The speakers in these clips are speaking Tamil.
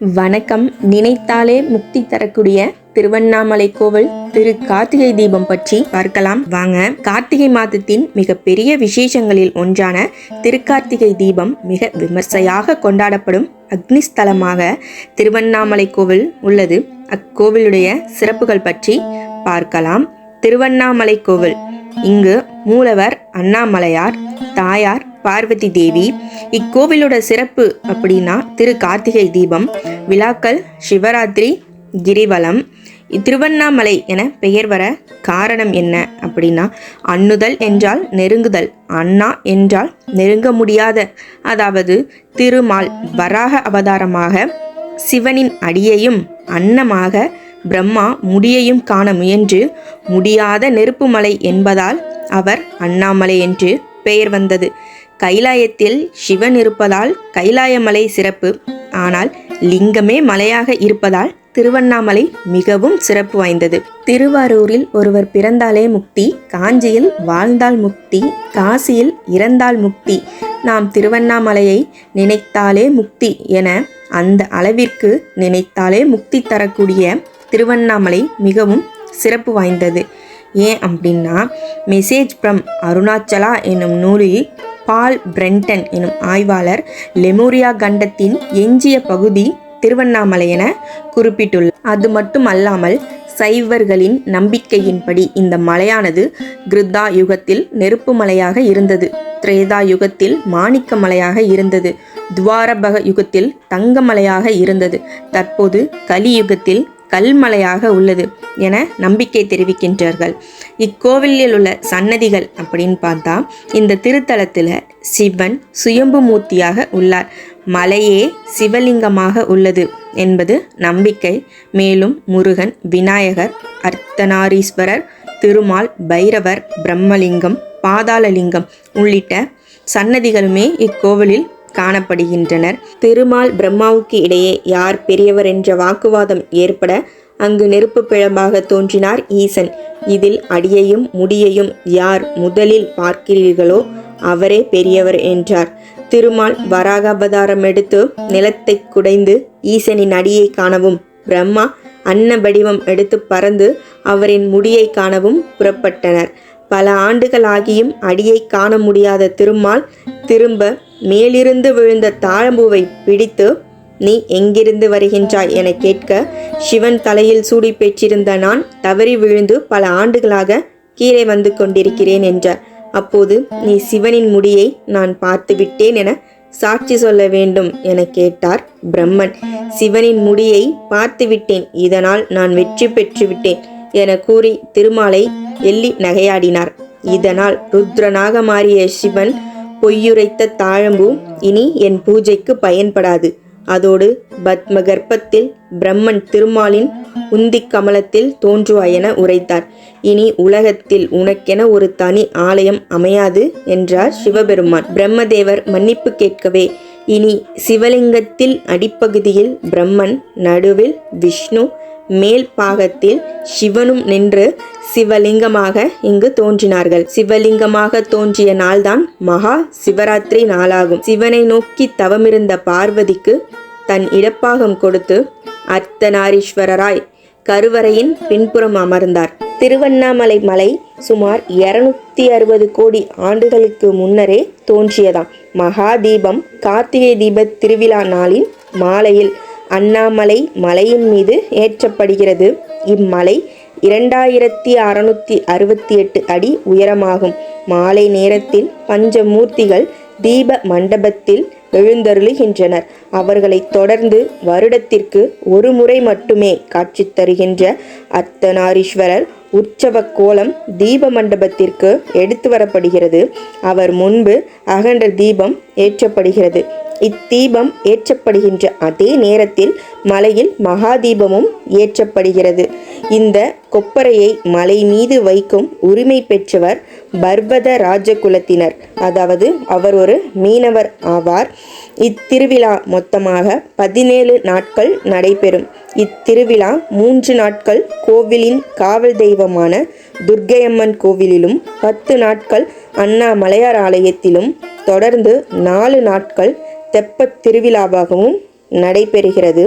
வணக்கம். நினைத்தாலே முக்தி தரக்கூடிய திருவண்ணாமலை கோவில் திரு கார்த்திகை தீபம் பற்றி பார்க்கலாம். வாங்க. கார்த்திகை மாதத்தின் மிகப்பெரிய விசேஷங்களில் ஒன்றான திருக்கார்த்திகை தீபம் மிக விமர்சையாக கொண்டாடப்படும் அக்னிஸ்தலமாக திருவண்ணாமலை கோவில் உள்ளது. அக்கோவிலுடைய சிறப்புகள் பற்றி பார்க்கலாம். திருவண்ணாமலை கோவில். இங்கு மூலவர் அண்ணாமலையார் தாயார் பார்வதி தேவி இக்கோவிலோட சிறப்பு அப்படின்னா திரு கார்த்திகை தீபம் விழாக்கள் சிவராத்திரி கிரிவலம். திருவண்ணாமலை என பெயர் வர காரணம் என்ன அப்படின்னா அண்ணுதல் என்றால் நெருங்குதல் அண்ணா என்றால் நெருங்க முடியாத அதாவது திருமால் வராக அவதாரமாக சிவனின் அடியையும் அன்னமாக பிரம்மா முடியையும் காண முயன்று முடியாத நெருப்புமலை என்பதால் அவர் அண்ணாமலை என்று பெயர் வந்தது. கைலாயத்தில் சிவன் இருப்பதால் கைலாயமலை சிறப்பு. ஆனால் லிங்கமே மலையாக இருப்பதால் திருவண்ணாமலை மிகவும் சிறப்பு வாய்ந்தது. திருவாரூரில் ஒருவர் பிறந்தாலே முக்தி காஞ்சியில் வாழ்ந்தால் முக்தி காசியில் இறந்தால் முக்தி. நாம் திருவண்ணாமலையை நினைத்தாலே முக்தி என அந்த அளவிற்கு நினைத்தாலே முக்தி தரக்கூடிய திருவண்ணாமலை மிகவும் சிறப்பு வாய்ந்தது. ஏன் அப்படின்னா மெசேஜ் ஃப்ரம் அருணாச்சலா என்னும் நூலில் பால் பிரெண்டன் எனும் ஆய்வாளர் லெமோரியா கண்டத்தின் எஞ்சிய பகுதி திருவண்ணாமலை என குறிப்பிட்டுள்ளார் அது மட்டும் அல்லாமல் சைவர்களின் நம்பிக்கையின்படி இந்த மலையானது கிருத்தா யுகத்தில் நெருப்பு மலையாக இருந்தது. திரேதா யுகத்தில் மாணிக்க மலையாக இருந்தது. துவாரபக யுகத்தில் தங்க மலையாக இருந்தது. தற்போது கலியுகத்தில் கல்மலையாக உள்ளது என நம்பிக்கை தெரிவிக்கின்றார்கள். இக்கோவிலில் உள்ள சன்னதிகள் அப்படின்னு பார்த்தா இந்த திருத்தலத்தில் சிவன் சுயம்பு மூர்த்தியாக உள்ளார். மலையே சிவலிங்கமாக உள்ளது என்பது நம்பிக்கை. மேலும் முருகன் விநாயகர் அர்த்தநாரீஸ்வரர் திருமால் பைரவர் பிரம்மலிங்கம் பாதாளலிங்கம் உள்ளிட்ட சன்னதிகளுமே இக்கோவிலில் காணப்படுகின்றனர். திருமால் பிரம்மாவுக்கு இடையே யார் பெரியவர் என்ற வாக்குவாதம் ஏற்பட அங்கு நெருப்பு பிழம்பாக தோன்றினார் ஈசன். இதில் அடியையும் முடியையும் யார் முதலில் பார்க்கிறீர்களோ அவரே பெரியவர் என்றார். திருமால் வராக அவதாரம் எடுத்து நிலத்தை குடைந்து ஈசனின் அடியை காணவும் பிரம்மா அன்ன வடிவம் எடுத்து பறந்து அவரின் முடியை காணவும் புறப்பட்டனர். பல ஆண்டுகளாகியும் அடியை காண முடியாத திருமால் திரும்ப மேலிருந்து விழுந்த தாழம்பூவை பிடித்து நீ எங்கிருந்து வருகின்றாய்? என கேட்க சிவன் தலையில் சூடி பெற்றிருந்த நான் தவறி விழுந்து பல ஆண்டுகளாக கீழே வந்து கொண்டிருக்கிறேன் என்றார். அப்போது நீ சிவனின் முடியை நான் பார்த்து விட்டேன் என சாட்சி சொல்ல வேண்டும் என கேட்டார் பிரம்மன். சிவனின் முடியை பார்த்து விட்டேன் இதனால் நான் வெற்றி பெற்று விட்டேன் என கூறி திருமாலை எள்ளி நகையாடினார். இதனால் ருத்ரனாக மாறிய சிவன் பொய்யுரைத்த தாழம்பூ இனி என் பூஜைக்கு பயன்படாது. அதோடு பத்ம கர்ப்பத்தில் பிரம்மன் திருமாலின் உந்தி கமலத்தில் தோன்றுவாயென என உரைத்தார். இனி உலகத்தில் உனக்கென ஒரு தனி ஆலயம் அமையாது என்றார் சிவபெருமான். பிரம்மதேவர் மன்னிப்பு கேட்கவே இனி சிவலிங்கத்தில் அடிப்பகுதியில் பிரம்மன் நடுவில் விஷ்ணு மேல் பாகத்தில் சிவனும் நின்று சிவலிங்கமாக இங்கு தோன்றினார்கள். சிவலிங்கமாக தோன்றிய நாள்தான் மகா சிவராத்திரி நாளாகும். சிவனை நோக்கி தவமிருந்த பார்வதிக்கு தன் இடப்பாகம் கொடுத்து அர்த்தநாரீஸ்வரராய் கருவறையின் பின்புறம் அமர்ந்தார். திருவண்ணாமலை மலை சுமார் இருநூத்தி அறுபது கோடி ஆண்டுகளுக்கு முன்னரே தோன்றியதாம். மகா தீபம் கார்த்திகை தீப திருவிழா நாளின் மாலையில் அண்ணாமலை மலையின் மீது ஏற்றப்படுகிறது. இம்மலை இரண்டாயிரத்தி அறுநூத்தி அறுபத்தி எட்டு அடி உயரமாகும். மாலை நேரத்தில் பஞ்சமூர்த்திகள் தீப மண்டபத்தில் எழுந்தருளுகின்றனர். அவர்களை தொடர்ந்து வருடத்திற்கு ஒரு முறை மட்டுமே காட்சி தருகின்ற அர்த்தநாரீஸ்வரர் உற்சவ கோலம் தீப மண்டபத்திற்கு எடுத்து வரப்படுகிறது. அவர் முன்பு அகன்ற தீபம் ஏற்றப்படுகிறது. இத்தீபம் ஏற்றப்படுகின்ற அதே நேரத்தில் மலையில் மகாதீபமும் ஏற்றப்படுகிறது. இந்த கொப்பரையை மலை மீது வைக்கும் உரிமை பெற்றவர் பர்வத ராஜகுலத்தினர். அதாவது அவர் ஒரு மீனவர் ஆவார். இத்திருவிழா மொத்தமாக பதினேழு நாட்கள் நடைபெறும். இத்திருவிழா மூன்று நாட்கள் கோவிலின் காவல் தெய்வமான துர்க்கையம்மன் கோவிலிலும் பத்து நாட்கள் அண்ணா மலையார் ஆலயத்திலும் தொடர்ந்து நாலு நாட்கள் தெப்பத் திருவிழாவாகவும் நடைபெறுகிறது.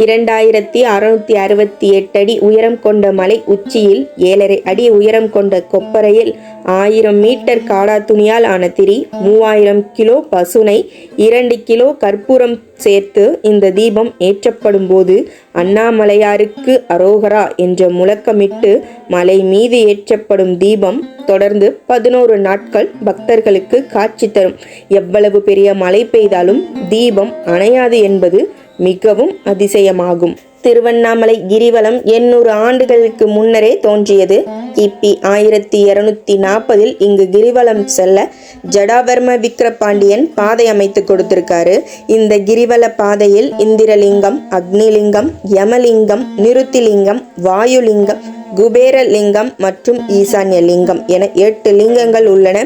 இரண்டாயிரத்தி அறுநூத்தி அறுபத்தி எட்டு அடி உயரம் கொண்ட மலை உச்சியில் ஏழரை அடி உயரம் கொண்ட கொப்பரையில் ஆயிரம் மீட்டர் காடா துணியால் ஆன திரி மூவாயிரம் கிலோ பசுனை இரண்டு கிலோ கற்பூரம் சேர்த்து இந்த தீபம் ஏற்றப்படும் போது அண்ணாமலையாருக்கு அரோகரா என்ற முழக்கமிட்டு மலை மீது ஏற்றப்படும் தீபம் தொடர்ந்து பதினோரு நாட்கள் பக்தர்களுக்கு காட்சி தரும். எவ்வளவு பெரிய மழை பெய்தாலும் தீபம் அணையாது என்பது மிகவும் அதிசயமாகும். திருவண்ணாமலை கிரிவலம் எண்ணூறு ஆண்டுகளுக்கு முன்னரே தோன்றியது. கிபி ஆயிரத்தி இருநூத்தி நாற்பதில் இங்கு கிரிவலம் செல்ல ஜடாவர்ம விக்ரபாண்டியன் பாதை அமைத்து கொடுத்திருக்காரு. இந்த கிரிவல பாதையில் இந்திரலிங்கம் அக்னிலிங்கம் யமலிங்கம் நிருத்திலிங்கம் வாயுலிங்கம் குபேரலிங்கம் மற்றும் ஈசான்ய லிங்கம் என எட்டு லிங்கங்கள் உள்ளன.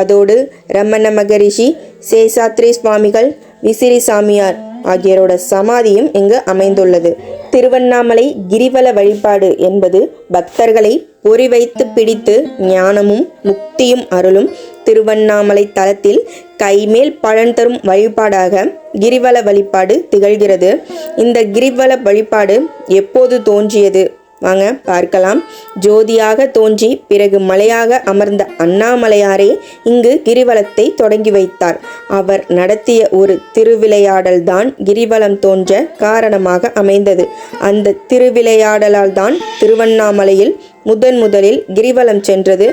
அதோடு ரமண மகரிஷி சேசாத்ரி சுவாமிகள் விசிறி சாமியார் ஆகியோரோட சமாதியும் இங்கு அமைந்துள்ளது. திருவண்ணாமலை கிரிவல வழிபாடு என்பது பக்தர்களை பொறி வைத்து பிடித்து ஞானமும் முக்தியும் அருளும் திருவண்ணாமலை தலத்தில் கைமேல் பலன் தரும் வழிபாடாக கிரிவல வழிபாடு திகழ்கிறது. இந்த கிரிவல வழிபாடு எப்போது தோன்றியது? வாங்க பார்க்கலாம். ஜோதியாக தோன்றி பிறகு மலையாக அமர்ந்த அண்ணாமலையாரே இங்கு கிரிவலத்தை தொடங்கி வைத்தார். அவர் நடத்திய ஒரு திருவிளையாடல்தான் கிரிவலம் தோன்ற காரணமாக அமைந்தது. அந்த திருவிளையாடலால் தான் திருவண்ணாமலையில் முதன் முதலில் கிரிவலம் சென்றது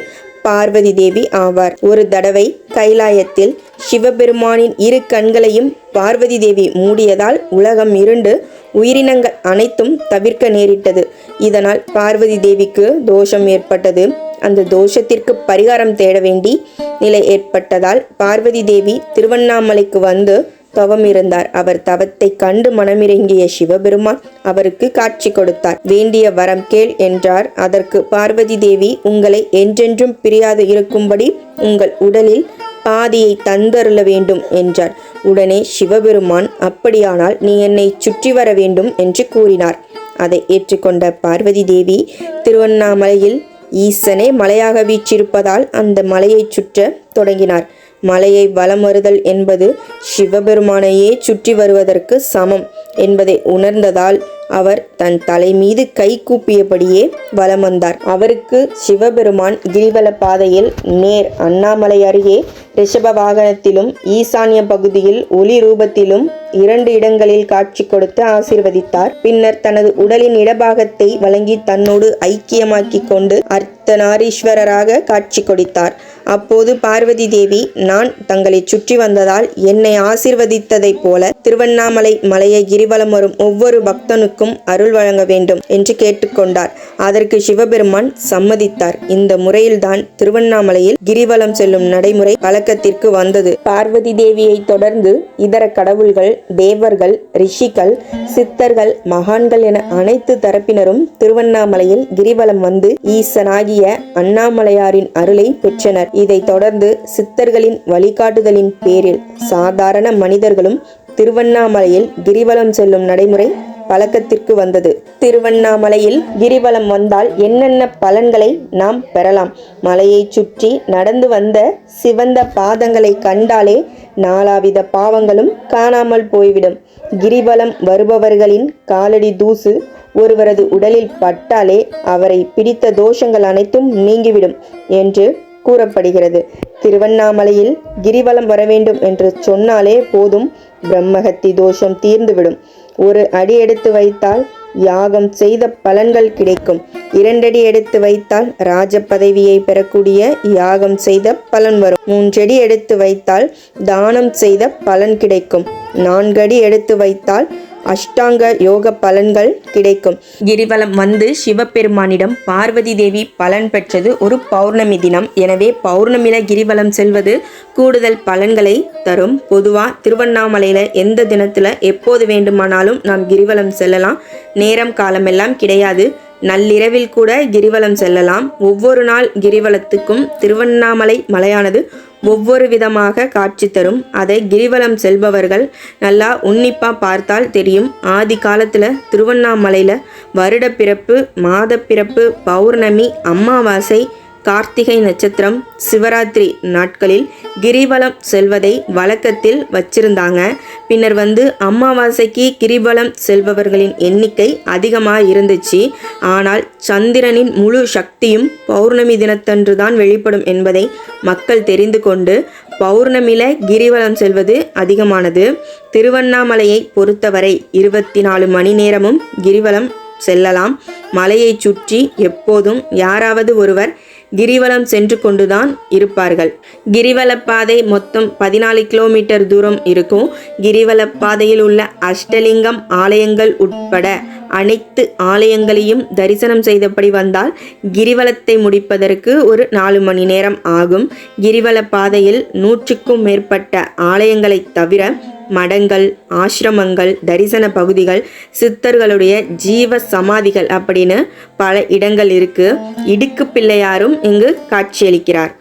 பார்வதி தேவி ஆவார். ஒரு தடவை கைலாயத்தில் சிவபெருமானின் இரு கண்களையும் பார்வதி தேவி மூடியதால் உலகம் இருண்டு உயிரினங்கள் அனைத்தும் தவிர்க்க நேரிட்டது. இதனால் பார்வதி தேவிக்கு தோஷம் ஏற்பட்டது. அந்த தோஷத்திற்கு பரிகாரம் தேட வேண்டி நிலை ஏற்பட்டதால் பார்வதி தேவி திருவண்ணாமலைக்கு வந்து தவம் இருந்தார். அவர் தவத்தை கண்டு மனமிறங்கிய சிவபெருமான் அவருக்கு காட்சி கொடுத்தார். வேண்டிய வரம் கேள் என்றார். அதற்கு பார்வதி தேவி உங்களை என்றென்றும் பிரியாது. இருக்கும்படி உங்கள் உடலில் பாதியை தந்தருள வேண்டும் என்றார். உடனே சிவபெருமான் அப்படியானால் நீ என்னை சுற்றி வர வேண்டும் என்று கூறினார். அதை ஏற்றுக்கொண்ட பார்வதி தேவி திருவண்ணாமலையில் ஈசனே மலையாக வீற்றிருப்பதால் அந்த மலையைச் சுற்ற தொடங்கினார். மலையை வலம் வருதல் என்பது சிவபெருமானையே சுற்றி வருவதற்கு சமம் என்பதை உணர்ந்ததால் அவர் தன் தலை மீது கை கூப்பியபடியே வலம் வந்தார் அவருக்கு சிவபெருமான் கிரிவல பாதையில் நேர் அண்ணாமலை அருகே ரிஷப வாகனத்திலும் ஈசான்ய பகுதியில் ஒளி ரூபத்திலும் இரண்டு இடங்களில் காட்சி கொடுத்து ஆசீர்வதித்தார். பின்னர் தனது உடலின் இடபாகத்தை வழங்கி தன்னோடு ஐக்கியமாக்கி கொண்டு அர்த்தநாரீஸ்வரராக காட்சி கொடுத்தார். அப்போது பார்வதி தேவி நான் தங்களை சுற்றி வந்ததால் என்னை ஆசிர்வதித்ததைப் போல திருவண்ணாமலை மலையை கிரிவலம் வரும் ஒவ்வொரு பக்தனுக்கும் அருள் வழங்க வேண்டும் என்று கேட்டுக்கொண்டார் அதற்கு சிவபெருமான் சம்மதித்தார். இந்த முறையில்தான் திருவண்ணாமலையில் கிரிவலம் செல்லும் நடைமுறை பழக்கத்திற்கு வந்தது. பார்வதி தேவியை தொடர்ந்து இதர கடவுள்கள் தேவர்கள் ரிஷிகள் சித்தர்கள் மகான்கள் என அனைத்து தரப்பினரும் திருவண்ணாமலையில் கிரிவலம் வந்து ஈசனாகிய அண்ணாமலையாரின் அருளை பெற்றனர். இதைத் தொடர்ந்து சித்தர்களின் வழிகாட்டுதலின் பேரில் சாதாரண மனிதர்களும் திருவண்ணாமலையில் கிரிவலம் செல்லும் நடைமுறை பழக்கத்திற்கு வந்தது. திருவண்ணாமலையில் கிரிவலம் வந்தால் என்னென்ன பலன்களை நாம் பெறலாம்? மலையை சுற்றி நடந்து வந்த சிவந்த பாதங்களை கண்டாலே நாலாவித பாவங்களும் காணாமல் போய்விடும். கிரிவலம் வருபவர்களின் காலடி தூசு ஒருவரது உடலில் பட்டாலே அவரை பிடித்த தோஷங்கள் அனைத்தும் நீங்கிவிடும் என்று கூறப்படுகிறது. திருவண்ணாமலையில் கிரிவலம் வர வேண்டும் என்று சொன்னாலே போதும் பிரம்மஹத்தி தோஷம் தீர்ந்துவிடும். ஒரு அடி எடுத்து வைத்தால் யாகம் செய்த பலன்கள் கிடைக்கும். இரண்டடி எடுத்து வைத்தால் ராஜ பதவியை பெறக்கூடிய யாகம் செய்த பலன் வரும். மூன்றடி எடுத்து வைத்தால் தானம் செய்த பலன் கிடைக்கும். நான்கடி எடுத்து வைத்தால் அஷ்டாங்க யோக பலன்கள் கிடைக்கும். கிரிவலம் வந்து சிவபெருமானிடம் பார்வதி தேவி பலன் பெற்றது ஒரு பௌர்ணமி தினம். எனவே பௌர்ணமியில கிரிவலம் செல்வது கூடுதல் பலன்களை தரும். பொதுவாக திருவண்ணாமலையில் எந்த தினத்தில் எப்போது வேண்டுமானாலும் நாம் கிரிவலம் செல்லலாம். நேரம் காலமெல்லாம் கிடையாது. நள்ளிரவில் கூட கிரிவலம் செல்லலாம். ஒவ்வொரு நாள் கிரிவலத்துக்கும் திருவண்ணாமலை மலையானது ஒவ்வொரு விதமாக காட்சி தரும். அதை கிரிவலம் செல்பவர்கள் நல்லா உன்னிப்பாக பார்த்தால் தெரியும். ஆதி காலத்தில் திருவண்ணாமலையில் வருட பிறப்பு மாத பிறப்பு பௌர்ணமி அமாவாசை கார்த்திகை நட்சத்திரம் சிவராத்திரி நாட்களில் கிரிவலம் செல்வதை வழக்கத்தில் வச்சிருந்தாங்க. பின்னர் வந்து அமாவாசைக்கு கிரிவலம் செல்பவர்களின் எண்ணிக்கை அதிகமாக இருந்துச்சு. ஆனால் சந்திரனின் முழு சக்தியும் பௌர்ணமி தினத்தன்று தான் வெளிப்படும் என்பதை மக்கள் தெரிந்து கொண்டு பௌர்ணமியில கிரிவலம் செல்வது அதிகமானது. திருவண்ணாமலையை பொறுத்தவரை இருபத்தி நாலு மணி நேரமும் கிரிவலம் செல்லலாம். மலையைச் சுற்றி எப்போதும் யாராவது ஒருவர் கிரிவலம் சென்று கொண்டுதான் இருப்பார்கள். கிரிவல பாதை மொத்தம் பதினாலு கிலோமீட்டர் தூரம் இருக்கும். கிரிவல பாதையில் உள்ள அஷ்டலிங்கம் ஆலயங்கள் உட்பட அனைத்து ஆலயங்களையும் தரிசனம் செய்தபடி வந்தால் கிரிவலத்தை முடிப்பதற்கு ஒரு நாலு மணி நேரம் ஆகும். கிரிவல பாதையில் நூற்றுக்கும் மேற்பட்ட ஆலயங்களைத் தவிர மடங்கள் ஆசிரமங்கள் தரிசன பகுதிகள் சித்தர்களுடைய ஜீவ சமாதிகள் அப்படின்னு பல இடங்கள் இருக்கு. இடுக்கு பிள்ளையாரும் இங்கு காட்சியளிக்கிறார்.